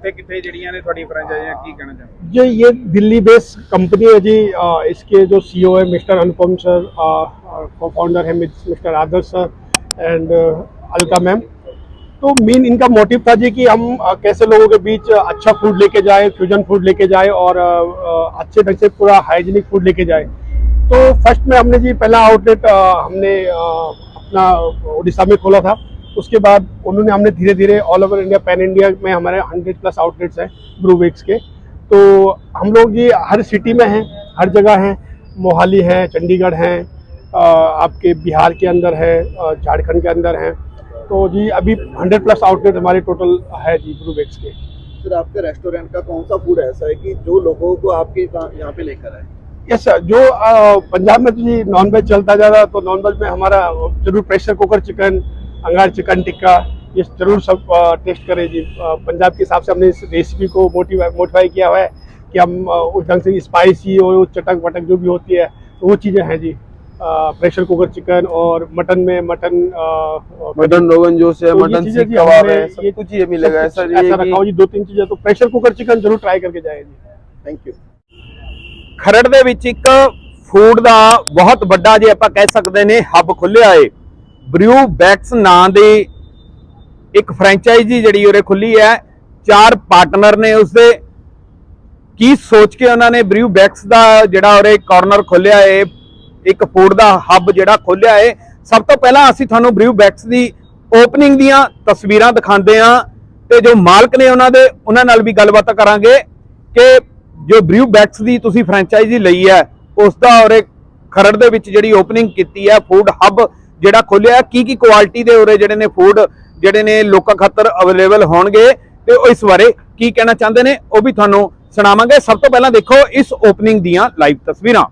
ਕਿੱਥੇ ਕਿੱਥੇ ਜਿਹੜੀਆਂ ਨੇ ਤੁਹਾਡੀ ਫਰੈਂਚਾਈਜ਼ੀਆਂ ਕੀ ਕਹਿਣਾ ਚਾਹੁੰਦੇ जो ये दिल्ली बेस्ड कंपनी है जी अ, इसके जो सीईओ है मिस्टर अनुपम सर को फाउंडर है mister Adarsh sir and Alka ma'am तो मेन इनका मोटिव था जी कि हम अ, कैसे लोगों के बीच अच्छा फूड लेके जाए फ्यूजन फूड लेके जाए और अ, अ, अच्छे ढंग से पूरा हाइजीनिक फूड लेके जाए तो फर्स्ट में हमने जी पहला आउटलेट हमने अ, अपना उड़ीसा में खोला था उसके बाद उन्होंने हमने धीरे धीरे all over India pan India में हमारे हंड्रेड प्लस आउटलेट्स हैं ब्रूवेक्स के। तो हम लोग जी हर सिटी में हैं हर जगह हैं। मोहाली है चंडीगढ़ हैं आपके बिहार के अंदर है झारखंड के अंदर हैं। तो जी अभी हंड्रेड प्लस आउटलेट हमारे टोटल है जी ब्रूवेक्स के। सर आपके रेस्टोरेंट का कौन सा फ़ूड ऐसा है कि जो लोगों को आपके यहाँ यहाँ पे लेकर आए। यस सर जो पंजाब में तो जी नॉन वेज चलता ज़्यादा तो नॉन वेज में हमारा ज़रूर प्रेशर कुकर चिकन अंगार चिकन टिक्का ये जरूर सब अ, टेस्ट करें जी अ, पंजाब के हिसाब से हमने इस रेसिपी को मोटिव मोटिफाई किया हुआ है कि हम अ, उस ढंग से स्पाइसी और वो चटक वटक जो भी होती है तो वो चीज़ें हैं जी प्रेशर कुकर चिकन और मटन में मटन अ, मटन रोगन जोश है तो ये मटन चीजें सीख जी कबाब हमने है सब ये- कुछ ये मिलेगा सब ऐसा कुछ नहीं ऐसा है रखा हो जी दो तीन चीज़ें तो प्रेशर कुकर चिकन जरूर ट्राई करके जाए जी थैंक यू ਖਰੜ ਦੇ ਵਿੱਚ ਇੱਕ ਫੂਡ ਦਾ ਬਹੁਤ ਵੱਡਾ ਜੇ ਆਪਾਂ ਕਹਿ ਸਕਦੇ ਨੇ ਹੱਬ ਖੁੱਲਿਆ ਏ ਬ੍ਰਿਊ ਬੈਕਸ ਨਾਂ ਦੀ ਇੱਕ ਫਰੈਂਚਾਈਜ਼ੀ ਜਿਹੜੀ ਉਰੇ ਖੁੱਲੀ ਹੈ। ਚਾਰ ਪਾਰਟਨਰ ਨੇ ਉਸਦੇ। ਕੀ ਸੋਚ ਕੇ ਉਹਨਾਂ ਨੇ ਬ੍ਰਿਊ ਬੈਕਸ ਦਾ ਜਿਹੜਾ ਉਰੇ ਕਾਰਨਰ ਖੋਲਿਆ ਏ ਇੱਕ ਫੂਡ ਦਾ ਹੱਬ ਜਿਹੜਾ ਖੋਲਿਆ ਏ ਸਭ ਤੋਂ ਪਹਿਲਾਂ ਅਸੀਂ ਤੁਹਾਨੂੰ ਬ੍ਰਿਊ ਬੈਕਸ ਦੀ ਓਪਨਿੰਗ ਦੀਆਂ ਤਸਵੀਰਾਂ ਦਿਖਾਉਂਦੇ ਹਾਂ ਤੇ ਜੋ ਮਾਲਕ ਨੇ ਉਹਨਾਂ ਦੇ, ਉਹਨਾਂ ਨਾਲ ਵੀ ਗੱਲਬਾਤ ਕਰਾਂਗੇ ਕਿ ਜੋ ਬ੍ਰਿਊ ਬੈਕਸ ਦੀ ਤੁਸੀਂ ਫਰੈਂਚਾਈਜ਼ੀ ਲਈ ਹੈ, ਉਸ ਦਾ ਉਰੇ ਖਰੜ ਦੇ ਵਿੱਚ ਜਿਹੜੀ ਓਪਨਿੰਗ ਕੀਤੀ ਹੈ ਫੂਡ ਹੱਬ ਜਿਹੜਾ ਖੋਲਿਆ, ਕੀ ਕੀ ਕੁਆਲਿਟੀ ਦੇ ਉਰੇ ਜਿਹੜੇ ਨੇ ਫੂਡ ਜਿਹੜੇ ਨੇ ਲੋਕਾਂ ਖਾਤਰ ਅਵੇਲੇਬਲ ਹੋਣਗੇ ਤੇ ਉਹ ਇਸ ਬਾਰੇ ਕੀ ਕਹਿਣਾ ਚਾਹੁੰਦੇ ਨੇ, ਉਹ ਵੀ ਤੁਹਾਨੂੰ ਸੁਣਾਵਾਂਗੇ। ਸਭ ਤੋਂ ਪਹਿਲਾਂ ਦੇਖੋ ਇਸ ਓਪਨਿੰਗ ਦੀਆਂ ਲਾਈਵ ਤਸਵੀਰਾਂ।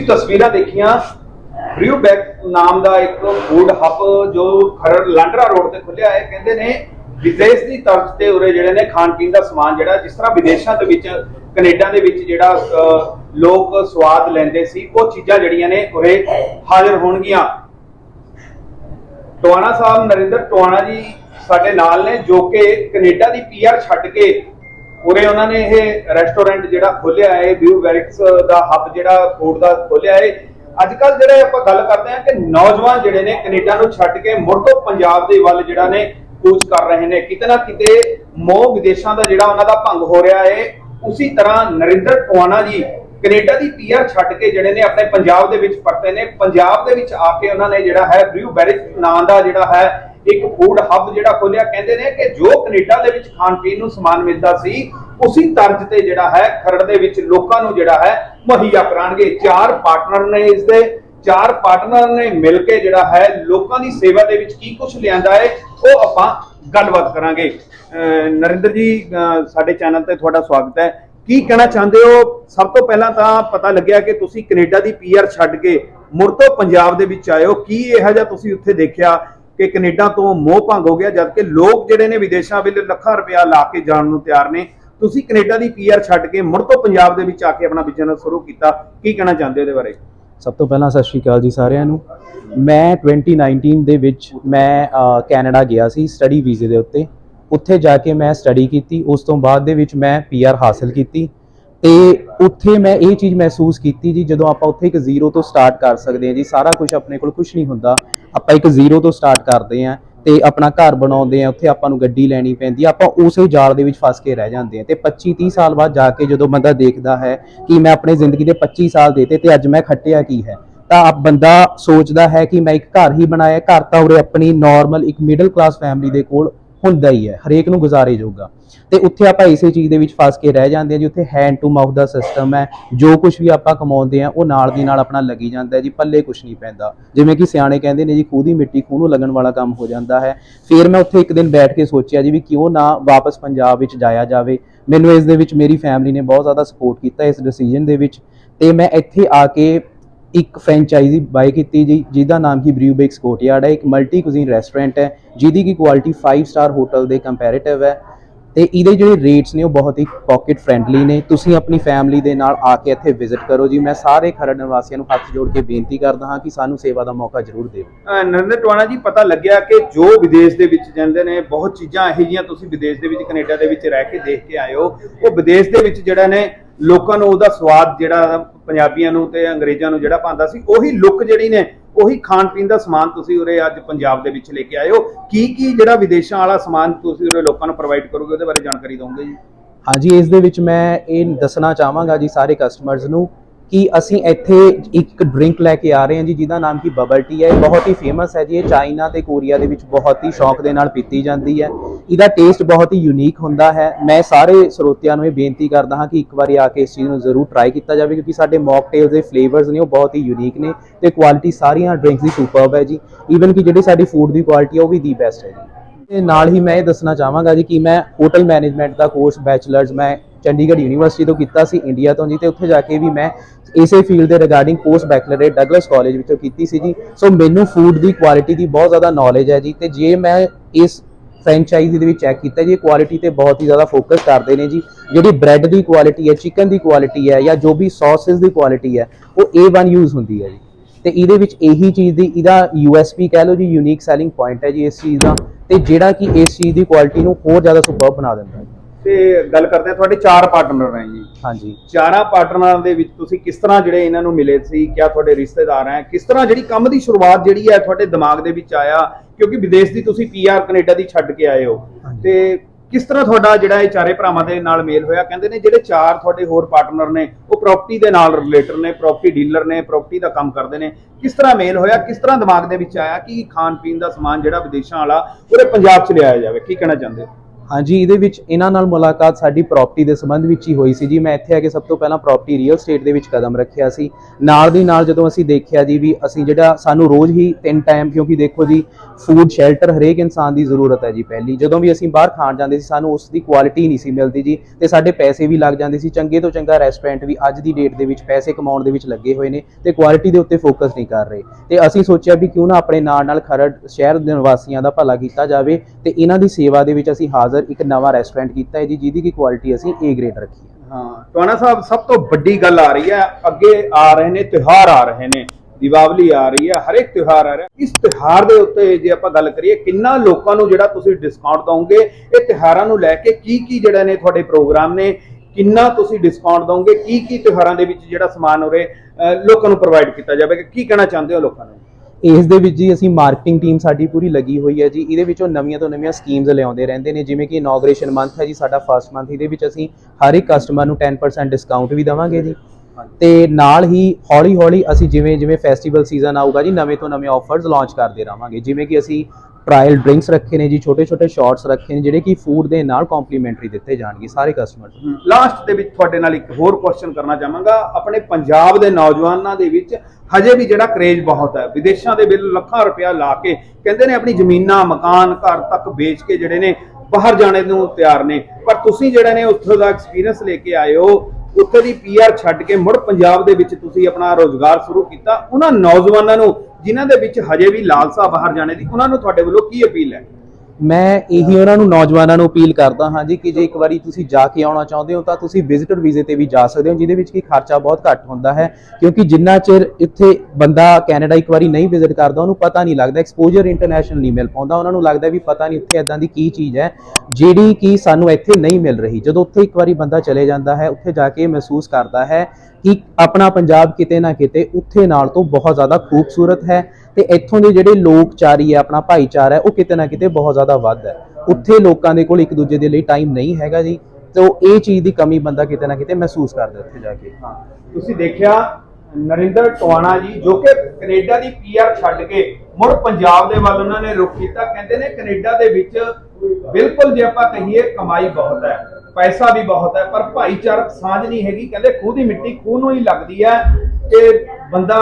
ਤੁਸੀਂ ਤਸਵੀਰਾਂ ਦੇਖੀਆਂ ਬ੍ਰਿਊ ਬੈਕ ਨਾਮ ਦਾ ਇੱਕ ਫੂਡ ਹੱਬ ਜੋ ਖਰੜ ਲਾਂਡਰਾ ਰੋਡ ਤੇ ਖੁੱਲਿਆ ਹੈ। ਕਹਿੰਦੇ ਨੇ ਵਿਦੇਸ਼ ਦੀ ਤਰਜ਼ ਤੇ ਉਰੇ ਜਿਹੜੇ ਨੇ ਖਾਣ ਪੀਣ ਦਾ ਸਮਾਨ ਜਿਹੜਾ ਜਿਸ ਤਰ੍ਹਾਂ ਵਿਦੇਸ਼ਾਂ ਦੇ ਵਿੱਚ ਕੈਨੇਡਾ ਦੇ ਵਿੱਚ ਜਿਹੜਾ ਅਹ, ਲੋਕ ਸਵਾਦ ਲੈਂਦੇ ਸੀ ਉਹ ਚੀਜ਼ਾਂ ਜਿਹੜੀਆਂ ਨੇ ਉਰੇ ਹਾਜ਼ਰ ਹੋਣਗੀਆਂ। ਟੋਆਣਾ ਸਾਹਿਬ ਨਰਿੰਦਰ ਟੋਆਣਾ ਜੀ ਸਾਡੇ ਨਾਲ ਨੇ ਜੋ ਕਿ ਕੈਨੇਡਾ ਦੀ ਪੀਆਰ ਛੱਡ ਕੇ ਉਰੇ ਉਹਨਾਂ ਨੇ ਇਹ ਰੈਸਟੋਰੈਂਟ ਜਿਹੜਾ ਖੋਲਿਆ ਹੈ ਵਿਊ ਵੈਰਿਕਸ ਦਾ ਹੱਬ ਜਿਹੜਾ ਫੂਡ ਦਾ ਖੋਲਿਆ ਹੈ। ਅੱਜ ਕੱਲ ਜਿਹੜੇ ਆਪਾਂ ਗੱਲ ਕਰਦੇ ਹਾਂ ਕਿ ਨੌਜਵਾਨ ਜਿਹੜੇ ਨੇ ਕੈਨੇਡਾ ਨੂੰ ਛੱਡ ਕੇ ਮੁੜ ਤੋਂ ਪੰਜਾਬ ਦੇ ਵੱਲ ਜਿਹੜਾ ਨੇ ਕੂਚ ਕਰ ਰਹੇ ਨੇ। ਕਿਤੇ ਨਾ ਕਿਤੇ ਮੋਹ ਵਿਦੇਸ਼ਾਂ ਦਾ ਜਿਹੜਾ ਉਹਨਾਂ ਦਾ ਭੰਗ ਹੋ ਰਿਹਾ ਹੈ, ਉਸੇ ਤਰ੍ਹਾਂ ਨਰਿੰਦਰ ਟਵਾਣਾ ਜੀ ਕੈਨੇਡਾ ਦੀ ਪੀਆਰ ਛੱਡ ਕੇ ਜਿਹੜੇ ਨੇ ਆਪਣੇ ਪੰਜਾਬ ਦੇ ਵਿੱਚ ਪਰਤੇ ਨੇ। ਪੰਜਾਬ ਦੇ ਵਿੱਚ ਆ ਕੇ ਉਹਨਾਂ ਨੇ ਜਿਹੜਾ ਹੈ ਬ੍ਰਿਊ ਬੈਰਿਕ ਨਾਂ ਦਾ ਜਿਹੜਾ ਹੈ ਇੱਕ ਫੂਡ ਹੱਬ ਜਿਹੜਾ ਖੋਲਿਆ, ਕਹਿੰਦੇ ਨੇ ਕਿ ਜੋ ਕੈਨੇਡਾ ਦੇ ਵਿੱਚ ਖਾਣ ਪੀਣ ਨੂੰ ਸਮਾਨ ਮਿਲਦਾ ਸੀ, ਉਸੇ ਤਰਜ਼ ਤੇ ਜਿਹੜਾ ਹੈ, ਖਰੜ ਦੇ ਵਿੱਚ ਲੋਕਾਂ ਨੂੰ ਜਿਹੜਾ ਹੈ, ਮੁਹੱਈਆ ਕਰਾਂਗੇ ਚਾਰ ਪਾਰਟਨਰ ਨੇ ਇਸ ਦੇ। ਚਾਰ ਪਾਰਟਨਰ ਨੇ ਮਿਲ ਕੇ ਜਿਹੜਾ ਹੈ, ਲੋਕਾਂ ਦੀ ਸੇਵਾ ਦੇ ਵਿੱਚ ਕੀ ਕੁਝ ਲਿਆਂਦਾ ਹੈ, ਉਹ ਆਪਾਂ ਗੱਲਬਾਤ ਕਰਾਂਗੇ। ਅਹ ਨਰਿੰਦਰ ਜੀ, ਅਹ ਸਾਡੇ ਚੈਨਲ ਤੇ ਤੁਹਾਡਾ ਸਵਾਗਤ ਹੈ। ਕੀ ਕਹਿਣਾ ਚਾਹੁੰਦੇ ਹੋ? ਸਭ ਤੋਂ ਪਹਿਲਾਂ ਤਾਂ ਪਤਾ ਲੱਗਿਆ ਕਿ ਤੁਸੀਂ ਕੈਨੇਡਾ ਦੀ ਪੀਆਰ ਛੱਡ ਕੇ ਮੁੜ ਤੋਂ ਪੰਜਾਬ ਦੇ ਵਿੱਚ ਆਏ ਹੋ। ਕੀ ਇਹੋ ਜਿਹਾ ਤੁਸੀਂ ਉੱਥੇ ਦੇਖਿਆ? ਕਿ ਕੈਨੇਡਾ ਤੋਂ ਮੋਹ ਭੰਗ ਹੋ ਗਿਆ, ਜਦਕਿ ਲੋਕ ਜਿਹੜੇ ਨੇ ਵਿਦੇਸ਼ਾਂ ਵਿੱਚ ਲੱਖਾਂ ਰੁਪਇਆ ਲਾ ਕੇ ਜਾਣ ਨੂੰ ਤਿਆਰ ਨੇ। ਤੁਸੀਂ ਕੈਨੇਡਾ ਦੀ ਪੀਆਰ ਛੱਡ ਕੇ ਮੁੜ ਤੋਂ ਪੰਜਾਬ ਦੇ ਵਿੱਚ ਆ ਕੇ ਆਪਣਾ ਬਿਜ਼ਨਸ ਸ਼ੁਰੂ ਕੀਤਾ, ਕੀ ਕਹਿਣਾ ਚਾਹੁੰਦੇ ਹੋ ਇਹਦੇ ਬਾਰੇ? ਸਭ ਤੋਂ ਪਹਿਲਾਂ ਸਤਿ ਸ਼੍ਰੀ ਅਕਾਲ ਜੀ ਸਾਰਿਆਂ ਨੂੰ। ਮੈਂ 2019 ਦੇ ਵਿੱਚ ਮੈਂ ਕੈਨੇਡਾ ਗਿਆ ਸੀ ਸਟੱਡੀ ਵੀਜ਼ੇ ਦੇ ਉੱਤੇ। ਉੱਥੇ ਜਾ ਕੇ ਮੈਂ ਸਟੱਡੀ ਕੀਤੀ, ਉਸ ਤੋਂ ਬਾਅਦ ਦੇ ਵਿੱਚ ਮੈਂ ਪੀਆਰ ਹਾਸਲ ਕੀਤੀ। ਤੇ ਉੱਥੇ ਮੈਂ ਇਹ ਚੀਜ਼ ਮਹਿਸੂਸ ਕੀਤੀ ਜੀ, ਜਦੋਂ ਆਪਾਂ ਉੱਥੇ ਇੱਕ ਜ਼ੀਰੋ ਤੋਂ ਸਟਾਰਟ ਕਰ ਸਕਦੇ ਹਾਂ ਜੀ, ਸਾਰਾ ਕੁਝ ਆਪਣੇ ਕੋਲ ਕੁਝ ਨਹੀਂ ਹੁੰਦਾ। ਆਪਾਂ ਇੱਕ ਜ਼ੀਰੋ ਤੋਂ ਸਟਾਰਟ ਕਰਦੇ ਹਾਂ ਤੇ ਆਪਣਾ ਘਰ ਬਣਾਉਂਦੇ ਆ ਉੱਥੇ ਆਪਾਂ ਨੂੰ ਗੱਡੀ ਲੈਣੀ ਪੈਂਦੀ ਆ, ਆਪਾਂ ਉਸੇ ਜਾਲ ਦੇ ਵਿੱਚ ਫਸ ਕੇ ਰਹਿ ਜਾਂਦੇ ਆ ਤੇ 25 30 ਸਾਲ ਬਾਅਦ ਜਾ ਕੇ ਜਦੋਂ ਬੰਦਾ ਦੇਖਦਾ ਹੈ ਕਿ ਮੈਂ ਆਪਣੀ ਜ਼ਿੰਦਗੀ ਦੇ 25 ਸਾਲ ਦੇਤੇ ਤੇ ਅੱਜ ਮੈਂ ਖੱਟਿਆ ਕੀ ਹੈ, ਤਾਂ ਆਪ ਬੰਦਾ ਸੋਚਦਾ ਹੈ ਕਿ ਮੈਂ ਇੱਕ ਘਰ ਹੀ ਬਣਾਇਆ, ਘਰ ਤਾਂ ਉਰੇ ਆਪਣੀ ਨਾਰਮਲ ਇੱਕ ਮਿਡਲ ਕਲਾਸ ਫੈਮਿਲੀ ਦੇ ਕੋਲ ਹੁੰਦਾ ਹੀ ਹੈ, ਹਰੇਕ ਨੂੰ ਗੁਜ਼ਾਰੇ ਜਾਊਗਾ ਤੇ ਉੱਥੇ ਆਪਾਂ ਇਸੇ ਚੀਜ਼ ਦੇ ਵਿੱਚ ਫਸ ਕੇ ਰਹਿ ਜਾਂਦੇ ਹਾਂ ਜੀ, ਉੱਥੇ ਹੈਂਡ ਟੂ ਮਾਊਥ ਦਾ ਸਿਸਟਮ ਹੈ। ਜੋ ਕੁਝ ਵੀ ਆਪਾਂ ਕਮਾਉਂਦੇ ਆ ਉਹ ਨਾਲ ਦੀ ਨਾਲ ਆਪਣਾ ਲੱਗੀ ਜਾਂਦਾ ਜੀ, ਪੱਲੇ ਕੁਝ ਨਹੀਂ ਪੈਂਦਾ। ਜਿਵੇਂ ਕਿ ਸਿਆਣੇ ਕਹਿੰਦੇ ਨੇ ਜੀ, ਖੂਹ ਦੀ ਮਿੱਟੀ ਖੂਹ ਨੂੰ ਲੱਗਣ ਵਾਲਾ ਕੰਮ ਹੋ ਜਾਂਦਾ ਹੈ। ਫਿਰ ਮੈਂ ਉੱਥੇ ਇੱਕ ਦਿਨ ਬੈਠ ਕੇ ਸੋਚਿਆ ਜੀ ਵੀ ਕਿਉਂ ਨਾ ਵਾਪਸ ਪੰਜਾਬ ਵਿੱਚ ਜਾਇਆ ਜਾਵੇ। ਮੈਨੂੰ ਇਸ ਦੇ ਵਿੱਚ ਮੇਰੀ ਫੈਮਿਲੀ ਨੇ ਬਹੁਤ ਜ਼ਿਆਦਾ ਸਪੋਰਟ ਕੀਤਾ ਇਸ ਡਿਸੀਜਨ ਦੇ ਵਿੱਚ। ਤੇ ਮੈਂ ਇੱਥੇ ਆ ਕੇ ਇੱਕ ਫਰੈਂਚਾਈਜ਼ੀ ਬਾਈ ਕੀਤੀ ਜੀ, ਜਿਹਦਾ ਨਾਮ ਕੀ ਬ੍ਰਿਊ ਬੇਕਸ ਕੋਟਿਆੜ ਹੈ, ਇੱਕ ਮਲਟੀ ਕੁਜ਼ੀਨ ਰੈਸਟੋਰੈਂਟ ਹੈ, ਜਿਹਦੀ ਕੀ ਕੁਆਲਿਟੀ 5 ਸਟਾਰ ਹੋਟਲ ਦੇ ਕੰਪੈਰੀਟਿਵ ਹੈ ਤੇ ਇਹਦੇ ਜਿਹੜੇ ਰੇਟਸ ਨੇ ਉਹ ਬਹੁਤ ਹੀ ਪਾਕਟ ਫ੍ਰੈਂਡਲੀ ਨੇ। ਤੁਸੀਂ ਆਪਣੀ ਫੈਮਿਲੀ ਦੇ ਨਾਲ ਆ ਕੇ ਇੱਥੇ ਵਿਜ਼ਿਟ ਕਰੋ ਜੀ। ਮੈਂ ਸਾਰੇ ਖਰੜ ਨਿਵਾਸੀਆਂ ਨੂੰ ਹੱਥ ਜੋੜ ਕੇ ਬੇਨਤੀ ਕਰਦਾ ਹਾਂ ਕਿ ਸਾਨੂੰ ਸੇਵਾ ਦਾ ਮੌਕਾ ਜ਼ਰੂਰ ਦਿਓ। ਨਰਿੰਦਰ ਟਵਾਣਾ ਜੀ, ਪਤਾ ਲੱਗਿਆ ਕਿ ਜੋ ਵਿਦੇਸ਼ ਦੇ ਵਿੱਚ ਜਾਂਦੇ ਨੇ, ਬਹੁਤ ਚੀਜ਼ਾਂ ਇਹੋ ਜਿਹੀਆਂ ਤੁਸੀਂ ਵਿਦੇਸ਼ ਦੇ ਵਿੱਚ, ਕੈਨੇਡਾ ਦੇ ਵਿੱਚ ਰਹਿ ਕੇ ਦੇਖ ਕੇ ਆਏ ਹੋ। ਉਹ ਵਿਦੇਸ਼ ਦੇ ਵਿੱਚ ਜਿਹੜਾ ਨੇ ਲੋਕਾਂ ਨੂੰ ਉਹਦਾ ਸਵਾਦ ਜਿਹੜਾ ਪੰਜਾਬੀਆਂ ਨੂੰ ਤੇ ਅੰਗਰੇਜ਼ਾਂ ਨੂੰ ਜਿਹੜਾ ਪਾਉਂਦਾ ਸੀ, ਉਹੀ ਲੁੱਕ ਜਿਹੜੀ ਨੇ, ਉਹੀ ਖਾਣ ਪੀਣ ਦਾ ਸਮਾਨ ਤੁਸੀਂ ਉਰੇ ਅੱਜ ਪੰਜਾਬ ਦੇ ਵਿੱਚ ਲੈ ਕੇ ਆਏ ਹੋ। ਕੀ ਕੀ ਜਿਹੜਾ ਵਿਦੇਸ਼ਾਂ ਵਾਲਾ ਸਮਾਨ ਤੁਸੀਂ ਉਰੇ ਲੋਕਾਂ ਨੂੰ ਪ੍ਰੋਵਾਈਡ ਕਰੋਗੇ, ਉਹਦੇ ਬਾਰੇ ਜਾਣਕਾਰੀ ਦਿਓਗੇ ਜੀ? ਹਾਂਜੀ, ਇਸ ਦੇ ਵਿੱਚ ਮੈਂ ਇਹ ਦੱਸਣਾ ਚਾਹਾਂਗਾ ਜੀ ਸਾਰੇ ਕਸਟਮਰਸ ਨੂੰ ਕਿ ਅਸੀਂ ਇੱਥੇ ਇੱਕ ਡਰਿੰਕ ਲੈ ਕੇ ਆ ਰਹੇ ਹਾਂ ਜੀ, ਜਿਹਦਾ ਨਾਮ ਕੀ ਬਬਲ ਟੀ ਹੈ। ਇਹ ਬਹੁਤ ਹੀ ਫੇਮਸ ਹੈ ਜੀ। ਇਹ ਚਾਈਨਾ ਤੇ ਕੋਰੀਆ ਦੇ ਵਿੱਚ ਬਹੁਤ ਹੀ ਸ਼ੌਕ ਦੇ ਨਾਲ ਪੀਤੀ ਜਾਂਦੀ ਹੈ। ਇਹਦਾ ਟੇਸਟ ਬਹੁਤ ਹੀ ਯੂਨੀਕ ਹੁੰਦਾ ਹੈ। ਮੈਂ ਸਾਰੇ ਸਰੋਤਿਆਂ ਨੂੰ ਇਹ ਬੇਨਤੀ ਕਰਦਾ ਹਾਂ ਕਿ ਇੱਕ ਵਾਰੀ ਆ ਕੇ ਇਸ ਚੀਜ਼ ਨੂੰ ਜ਼ਰੂਰ ਟਰਾਈ ਕੀਤਾ ਜਾਵੇ, ਕਿਉਂਕਿ ਸਾਡੇ ਮੌਕਟੇਲਸ ਦੇ ਫਲੇਵਰਸ ਨੇ ਉਹ ਬਹੁਤ ਹੀ ਯੂਨੀਕ ਨੇ ਤੇ ਕੁਆਲਿਟੀ ਸਾਰੀਆਂ ਡਰਿੰਕਸ ਦੀ ਸੁਪਰਬ ਹੈ ਜੀ। ਈਵਨ ਕਿ ਜਿਹੜੀ ਸਾਡੀ ਫੂਡ ਦੀ ਕੁਆਲਿਟੀ ਹੈ, ਉਹ ਵੀ ਦੀ ਬੈਸਟ ਹੈ ਜੀ। ਤੇ ਨਾਲ ਹੀ ਮੈਂ ਇਹ ਦੱਸਣਾ ਚਾਹਾਂਗਾ ਜੀ ਕਿ ਮੈਂ ਹੋਟਲ ਮੈਨੇਜਮੈਂਟ ਦਾ ਕੋਰਸ ਬੈਚਲਰਸ ਮੈਂ ਚੰਡੀਗੜ੍ਹ ਯੂਨੀਵਰਸਿਟੀ ਤੋਂ ਕੀਤਾ ਸੀ ਇੰਡੀਆ ਤੋਂ ਜੀ, ਤੇ ਉੱਥੇ ਜਾ ਕੇ ਵੀ ਮੈਂ ਇਸੇ ਫੀਲਡ ਦੇ regarding post baccalaureate Douglas college ਵਿੱਚੋਂ ਕੀਤੀ ਸੀ ਜੀ। ਸੋ ਮੈਨੂੰ ਫੂਡ ਦੀ ਕੁਆਲਿਟੀ ਦੀ ਬਹੁਤ ਜ਼ਿਆਦਾ ਨੌਲੇਜ ਹੈ ਜੀ। ਤੇ ਜੇ ਮੈਂ ਇਸ ਫਰੈਂਚਾਈਜ਼ੀ ਦੇ ਵਿੱਚ ਚੈੱਕ ਕੀਤਾ ਜੀ ਕੁਆਲਿਟੀ ਤੇ ਬਹੁਤ ਹੀ ਜ਼ਿਆਦਾ ਫੋਕਸ ਕਰਦੇ ਨੇ ਜੀ। ਜਿਹੜੀ ਬ੍ਰੈਡ ਦੀ ਕੁਆਲਿਟੀ ਹੈ ਚਿਕਨ ਦੀ ਕੁਆਲਿਟੀ ਹੈ ਜਾਂ ਜੋ ਵੀ ਸੌਸਸ ਦੀ ਕੁਆਲਿਟੀ ਹੈ, ਉਹ A1 ਯੂਜ਼ ਹੁੰਦੀ ਹੈ ਜੀ। ਤੇ ਇਹਦੇ ਵਿੱਚ ਇਹੀ ਚੀਜ਼ ਦੀ, ਇਹਦਾ USP ਕਹਿ ਲਓ ਜੀ ਯੂਨੀਕ ਸੈਲਿੰਗ ਪੁਆਇੰਟ ਹੈ ਜੀ ਇਸ ਚੀਜ਼ ਦਾ। ਤੇ ਜਿਹੜਾ ਕਿ ਇਸ ਚੀਜ਼ ਦੀ ਕੁਆਲਿਟੀ ਨੂੰ ਹੋਰ ਜ਼ਿਆਦਾ ਸੁਪਰ ਬਣਾ ਦਿੰਦਾ ਹੈ। ਤੇ ਗੱਲ ਕਰਦੇ ਆ ਤੁਹਾਡੇ ਚਾਰ ਪਾਰਟਨਰ ਨੇ ਜੀ। ਹਾਂਜੀ। ਚਾਰਾਂ ਪਾਰਟਨਰਾਂ ਦੇ ਵਿੱਚ ਤੁਸੀਂ ਕਿਸ ਤਰ੍ਹਾਂ ਜਿਹੜੇ ਇਹਨਾਂ ਨੂੰ ਮਿਲੇ ਸੀ ਕਿਆ ਤੁਹਾਡੇ ਰਿਸ਼ਤੇਦਾਰ ਹੈ ਕਿਸ ਤਰ੍ਹਾਂ ਜਿਹੜੀ ਕੰਮ ਦੀ ਸ਼ੁਰੂਆਤ ਜਿਹੜੀ ਹੈ ਤੁਹਾਡੇ ਦਿਮਾਗ ਦੇ ਵਿੱਚ ਆਇਆ ਕਿਉਂਕਿ ਵਿਦੇਸ਼ ਦੀ ਤੁਸੀਂ ਪੀਆਰ ਕੈਨੇਡਾ ਦੀ ਛੱਡ ਕੇ ਆਏ ਹੋ। ਤੇ ਕਿਸ ਤਰ੍ਹਾਂ ਤੁਹਾਡਾ ਜਿਹੜਾ ਇਹ ਚਾਰੇ ਭਰਾਵਾਂ ਦੇ ਨਾਲ ਮੇਲ ਹੋਇਆ? ਕਹਿੰਦੇ ਨੇ ਜਿਹੜੇ ਚਾਰ ਤੁਹਾਡੇ ਹੋਰ ਪਾਰਟਨਰ ਨੇ ਉਹ ਪ੍ਰਾਪਰਟੀ ਦੇ ਨਾਲ ਰਿਲੇਟਡ ਨੇ ਪ੍ਰਾਪਰਟੀ ਡੀਲਰ ਨੇ ਪ੍ਰਾਪਰਟੀ ਦਾ ਕੰਮ ਕਰਦੇ ਨੇ। ਕਿਸ ਤਰ੍ਹਾਂ ਮੇਲ ਹੋਇਆ? ਕਿਸ ਤਰ੍ਹਾਂ ਦਿਮਾਗ ਦੇ ਵਿੱਚ ਆਇਆ ਕਿ ਖਾਣ ਪੀਣ ਦਾ ਸਮਾਨ ਜਿਹੜਾ ਵਿਦੇਸ਼ਾਂ ਵਾਲਾ ਉਹਦੇ ਪੰਜਾਬ 'ਚ ਲਿਆਇਆ ਜਾਵੇ? ਕੀ ਕਹਿਣਾ ਚਾਹੁੰਦੇ ਹੋ? ਹਾਂਜੀ, ਇਹਦੇ ਵਿੱਚ ਇਹਨਾਂ ਨਾਲ ਮੁਲਾਕਾਤ ਸਾਡੀ ਪ੍ਰਾਪਰਟੀ ਦੇ ਸੰਬੰਧ ਵਿੱਚ ਹੀ ਹੋਈ ਸੀ ਜੀ। ਮੈਂ ਇੱਥੇ ਆ ਕੇ ਸਭ ਤੋਂ ਪਹਿਲਾਂ ਪ੍ਰਾਪਰਟੀ ਰੀਅਲ ਸਟੇਟ ਦੇ ਵਿੱਚ ਕਦਮ ਰੱਖਿਆ ਸੀ। ਨਾਲ ਦੀ ਨਾਲ ਜਦੋਂ ਅਸੀਂ ਦੇਖਿਆ ਜੀ ਵੀ ਅਸੀਂ ਜਿਹੜਾ ਸਾਨੂੰ ਰੋਜ਼ ਹੀ ਤਿੰਨ ਟਾਈਮ ਕਿਉਂਕਿ ਦੇਖੋ ਜੀ ਫੂਡ ਸ਼ੈਲਟਰ ਹਰੇਕ ਇਨਸਾਨ ਦੀ ਜ਼ਰੂਰਤ ਹੈ ਜੀ ਪਹਿਲੀ। ਜਦੋਂ ਵੀ ਅਸੀਂ ਬਾਹਰ ਖਾਣ ਜਾਂਦੇ ਸੀ, ਸਾਨੂੰ ਉਸ ਦੀ ਕੁਆਲਿਟੀ ਨਹੀਂ ਸੀ ਮਿਲਦੀ ਜੀ। ਤੇ ਸਾਡੇ ਪੈਸੇ ਵੀ ਲੱਗ ਜਾਂਦੇ ਸੀ। ਚੰਗੇ ਤੋਂ ਚੰਗਾ ਰੈਸਟੋਰੈਂਟ ਵੀ ਅੱਜ ਦੀ ਡੇਟ ਦੇ ਵਿੱਚ ਪੈਸੇ ਕਮਾਉਣ ਦੇ ਵਿੱਚ ਲੱਗੇ ਹੋਏ ਨੇ ਤੇ ਕੁਆਲਿਟੀ ਦੇ ਉੱਤੇ ਫੋਕਸ ਨਹੀਂ ਕਰ ਰਹੇ। ਤੇ ਅਸੀਂ ਸੋਚਿਆ ਵੀ ਕਿਉਂ ਨਾ ਆਪਣੇ ਨਾਲ ਨਾਲ ਖਰੜ ਸ਼ਹਿਰ ਦੇ ਨਿਵਾਸੀਆਂ ਦਾ ਭਲਾ ਕੀਤਾ ਜਾਵੇ ਤੇ ਇਹਨਾਂ ਦੀ ਸੇਵਾ ਦੇ ਵਿੱਚ ਅਸੀਂ ਹਾਜ਼ਰ ਇੱਕ ਨਵਾਂ ਰੈਸਟੋਰੈਂਟ ਕੀਤਾ ਹੈ ਜੀ ਜਿਹਦੀ ਕੀ ਕੁਆਲਿਟੀ ਅਸੀਂ A ਗ੍ਰੇਡ ਰੱਖੀ ਹੈ। ਹਾਂ ਟਵਾਣਾ ਸਾਹਿਬ ਸਭ ਤੋਂ ਵੱਡੀ ਗੱਲ ਆ ਰਹੀ ਹੈ ਅੱਗੇ ਆ ਰਹੇ ਨੇ ਤਿਉਹਾਰ ਆ ਰਹੇ ਨੇ ਦੀਪਾਵਲੀ ਆ ਰਹੀ ਹੈ ਹਰ ਤਿਉਹਾਰ ਆ ਰਿਹਾ। ਇਸ ਤਿਉਹਾਰ ਦੇ ਉੱਤੇ ਜੇ ਆਪਾਂ ਗੱਲ ਕਰੀਏ ਕਿੰਨਾ ਲੋਕਾਂ ਨੂੰ ਜਿਹੜਾ ਤੁਸੀਂ ਡਿਸਕਾਊਂਟ ਦਵੋਗੇ ਇਹ ਤਿਉਹਾਰਾਂ ਨੂੰ ਲੈ ਕੇ ਕੀ ਕੀ ਜਿਹੜਾ ਨੇ ਤੁਹਾਡੇ ਪ੍ਰੋਗਰਾਮ ਨੇ ਕਿੰਨਾ ਤੁਸੀਂ ਡਿਸਕਾਊਂਟ ਦਵੋਗੇ ਕੀ ਕੀ ਤਿਉਹਾਰਾਂ ਦੇ ਵਿੱਚ ਜਿਹੜਾ ਸਮਾਨ ਉਰੇ ਅਹ, ਲੋਕਾਂ ਨੂੰ ਪ੍ਰੋਵਾਈਡ ਕੀਤਾ ਜਾਵੇਗਾ ਕੀ ਕਹਿਣਾ ਚਾਹੁੰਦੇ ਹੋ ਲੋਕਾਂ ਨੂੰ? ਇਸ ਦੇ ਵਿੱਚ ਜੀ ਅਸੀਂ ਮਾਰਕੀਟਿੰਗ ਟੀਮ ਸਾਡੀ ਪੂਰੀ ਲੱਗੀ ਹੋਈ ਹੈ ਜੀ। ਇਹਦੇ ਵਿੱਚੋਂ ਨਵੀਆਂ ਤੋਂ ਨਵੀਆਂ ਸਕੀਮਸ ਲਿਆਉਂਦੇ ਰਹਿੰਦੇ ਨੇ ਜਿਵੇਂ ਕਿ ਇਨੋਗ੍ਰੇਸ਼ਨ ਮੰਥ ਹੈ ਜੀ ਸਾਡਾ ਫਰਸਟ ਮੰਥ ਇਹਦੇ ਵਿੱਚ ਅਸੀਂ ਹਰ ਇੱਕ ਕਸਟਮਰ ਨੂੰ 10% ਡਿਸਕਾਊਂਟ ਵੀ ਦੇਵਾਂਗੇ ਜੀ। ਤੇ ਨਾਲ ਹੀ ਹੌਲੀ ਹੌਲੀ ਅਸੀਂ ਜਿਵੇਂ ਜਿਵੇਂ ਫੈਸਟੀਵਲ ਸੀਜ਼ਨ ਆਊਗਾ ਜੀ ਨਵੇਂ ਤੋਂ ਨਵੇਂ ਆਫਰਸ ਲਾਂਚ ਕਰਦੇ ਰਹਾਂਗੇ। ਜਿਵੇਂ ਕਿ ਅਸੀਂ ਟ੍ਰਾਇਲ ਡਰਿੰਕਸ ਰੱਖੇ ਨੇ ਜੀ ਛੋਟੇ ਛੋਟੇ ਸ਼ਾਰਟਸ ਰੱਖੇ ਨੇ ਜਿਹੜੇ ਕਿ ਫੂਡ ਦੇ ਨਾਲ ਕੰਪਲੀਮੈਂਟਰੀ ਦਿੱਤੇ ਜਾਣਗੇ ਸਾਰੇ ਕਸਟਮਰ ਨੂੰ। ਲਾਸਟ ਦੇ ਵਿੱਚ ਤੁਹਾਡੇ ਨਾਲ ਇੱਕ ਹੋਰ ਕੁਐਸਚਨ ਕਰਨਾ ਚਾਹਾਂਗਾ। ਆਪਣੇ ਪੰਜਾਬ ਦੇ ਨੌਜਵਾਨਾਂ ਦੇ ਵਿੱਚ ਹਜੇ ਵੀ ਜਿਹੜਾ ਕਰੇਜ ਬਹੁਤ ਹੈ। ਵਿਦੇਸ਼ਾਂ ਦੇ ਬਿੱਲ ਲੱਖਾਂ ਰੁਪਇਆ ਲਾ ਕੇ ਕਹਿੰਦੇ ਨੇ ਆਪਣੀ ਜ਼ਮੀਨਾਂ, ਮਕਾਨ, ਘਰ ਤੱਕ ਵੇਚ ਕੇ ਜਿਹੜੇ ਨੇ ਬਾਹਰ ਜਾਣੇ ਨੂੰ ਤਿਆਰ ਨੇ। ਪਰ ਤੁਸੀਂ ਜਿਹੜੇ ਨੇ ਉੱਥੋਂ ਦਾ ਐਕਸਪੀਰੀਅੰਸ ਲੈ ਕੇ ਆਏ ਹੋ, ਉੱਥੇ ਦੀ ਪੀਆਰ ਛੱਡ ਕੇ ਮੁੜ ਪੰਜਾਬ ਦੇ ਵਿੱਚ ਤੁਸੀਂ ਆਪਣਾ ਰੋਜ਼ਗਾਰ ਸ਼ੁਰੂ ਕੀਤਾ, ਉਹਨਾਂ ਨੌਜਵਾਨਾਂ ਨੂੰ, ਜਿਨ੍ਹਾਂ ਦੇ ਵਿੱਚ ਹਜੇ ਵੀ ਲਾਲਸਾ ਬਾਹਰ ਜਾਣੇ ਦੀ, ਉਹਨਾਂ ਨੂੰ ਤੁਹਾਡੇ ਵੱਲੋਂ ਕੀ ਅਪੀਲ ਹੈ? ਮੈਂ ਇਹੀ ਉਹਨਾਂ ਨੂੰ ਨੌਜਵਾਨਾਂ ਨੂੰ ਅਪੀਲ ਕਰਦਾ ਹਾਂ ਜੀ ਕਿ ਜੇ ਇੱਕ ਵਾਰੀ ਤੁਸੀਂ ਜਾ ਕੇ ਆਉਣਾ ਚਾਹੁੰਦੇ ਹੋ ਤਾਂ ਤੁਸੀਂ ਵਿਜ਼ਿਟਰ ਵੀਜ਼ੇ ਤੇ ਵੀ ਜਾ ਸਕਦੇ ਹੋ, ਜਿਹਦੇ ਵਿੱਚ ਕੀ ਖਰਚਾ ਬਹੁਤ ਘੱਟ ਹੁੰਦਾ ਹੈ, ਕਿਉਂਕਿ ਜਿੰਨਾ ਚਿਰ ਇੱਥੇ ਬੰਦਾ ਕੈਨੇਡਾ ਇੱਕ ਵਾਰੀ ਨਹੀਂ ਵਿਜ਼ਿਟ ਕਰਦਾ, ਉਹਨੂੰ ਪਤਾ ਨਹੀਂ ਲੱਗਦਾ ਐਕਸਪੋਜ਼ਰ ਇੰਟਰਨੈਸ਼ਨਲ ਨਹੀਂ ਮਿਲ ਪਾਉਂਦਾ, ਉਹਨਾਂ ਨੂੰ ਲੱਗਦਾ ਵੀ ਪਤਾ ਨਹੀਂ ਉੱਥੇ ਇਦਾਂ ਦੀ ਕੀ ਚੀਜ਼ ਹੈ, ਜਿਹੜੀ ਕਿ ਸਾਨੂੰ ਇੱਥੇ ਨਹੀਂ ਮਿਲ ਰਹੀ। ਜਦੋਂ ਉੱਥੇ ਇੱਕ ਵਾਰੀ ਬੰਦਾ ਚਲੇ ਜਾਂਦਾ ਹੈ, ਉੱਥੇ ਜਾ ਕੇ ਮਹਿਸੂਸ ਕਰਦਾ ਹੈ ਕਿ ਆਪਣਾ ਪੰਜਾਬ ਕਿਤੇ ਨਾ ਕਿਤੇ ਉੱਥੇ ਨਾਲ ਤੋਂ ਬਹੁਤ ਜ਼ਿਆਦਾ ਖੂਬਸੂਰਤ ਹੈ ਤੇ ਇੱਥੋਂ ਦੇ ਜਿਹੜੇ ਲੋਕਚਾਰੀ ਹੈ, ਆਪਣਾ ਭਾਈਚਾਰਾ ਹੈ, ਉਹ ਕਿਤੇ ਨਾ ਕਿਤੇ ਬਹੁਤ ਜ਼ਿਆਦਾ ਵੱਧ ਹੈ। ਉੱਥੇ ਲੋਕਾਂ ਦੇ ਕੋਲ ਇੱਕ ਦੂਜੇ ਦੇ ਲਈ ਟਾਈਮ ਨਹੀਂ ਹੈਗਾ ਜੀ, ਤੇ ਇਹ ਚੀਜ਼ ਦੀ ਕਮੀ ਬੰਦਾ ਕਿਤੇ ਨਾ ਕਿਤੇ ਮਹਿਸੂਸ ਕਰਦਾ ਉੱਥੇ ਜਾ ਕੇ। ਹਾਂ, ਤੁਸੀਂ ਦੇਖਿਆ ਨਰਿੰਦਰ ਟਵਾਣਾ ਜੀ, ਜੋ ਕਿ ਕੈਨੇਡਾ ਦੀ ਪੀਆਰ ਛੱਡ ਕੇ ਮੁੜ ਪੰਜਾਬ ਦੇ ਵੱਲ ਉਹਨਾਂ ਨੇ ਰੁਖ ਕੀਤਾ, ਕਹਿੰਦੇ ਨੇ ਕੈਨੇਡਾ ਦੇ ਵਿੱਚ ਬਿਲਕੁਲ ਜੇ ਆਪਾਂ ਕਹੀਏ ਕਮਾਈ ਬਹੁਤ ਹੈ। ਪੈਸਾ ਵੀ ਬਹੁਤ ਹੈ, ਪਰ ਭਾਈਚਾਰਕ ਸਾਂਝ ਨਹੀਂ ਹੈਗੀ। ਕਹਿੰਦੇ ਖੂਹ ਦੀ ਮਿੱਟੀ ਖੂਹ ਨੂੰ ਹੀ ਲੱਗਦੀ ਹੈ ਕਿ ਬੰਦਾ